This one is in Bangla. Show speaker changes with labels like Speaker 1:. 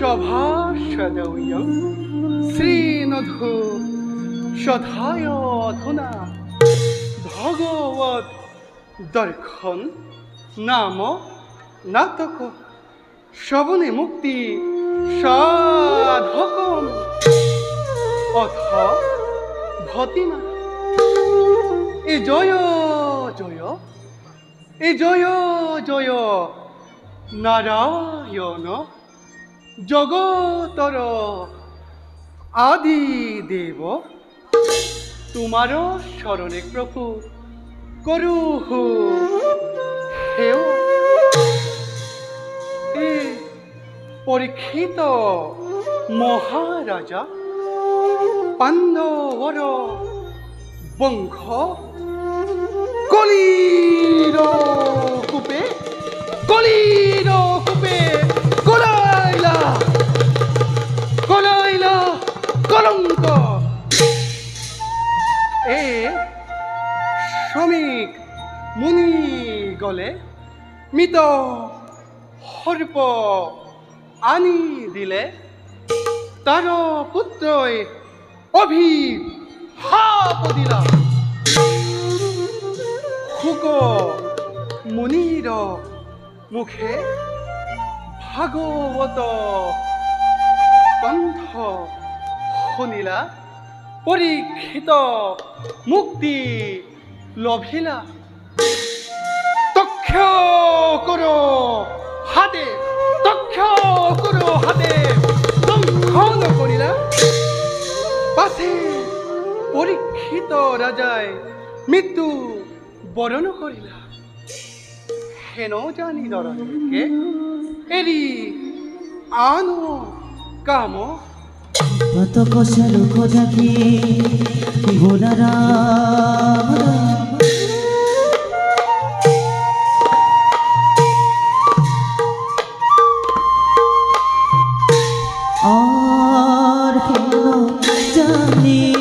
Speaker 1: সভাসদৌয়ং শ্রীনধু সধায় অধুনা ভগবত দর্শন নাম নাটক। শ্রবণে মুক্তি সাধকম। অথ ভতিমা এ জয় জয়, এ জয় জয়। নারায়ণ জগতর আদি দেব তোমার স্মরণে প্রভু করুহ। হেও। এ পরীক্ষিত মহারাজা পাণ্ডবর বংশ কলির শ্রমিক মুনি গলে মিত সর্প আনি দিলে তার পুত্রই অভিশাপ দিলা। শুক মুনির মুখে ভাগৱত কণ্ঠ শুনিলা পৰীক্ষিত মুক্তি লভিলা। তক্ষ কর হাতে তক্ষ কর হাতে। দংশন করিলা। পাশে পরীক্ষিত রাজায় মৃত্যু বরণ করিলা। হেন জানি দরকে এরি আনো কাম।
Speaker 2: কত খোঁজাকি ভোলা রাম রাম। জানি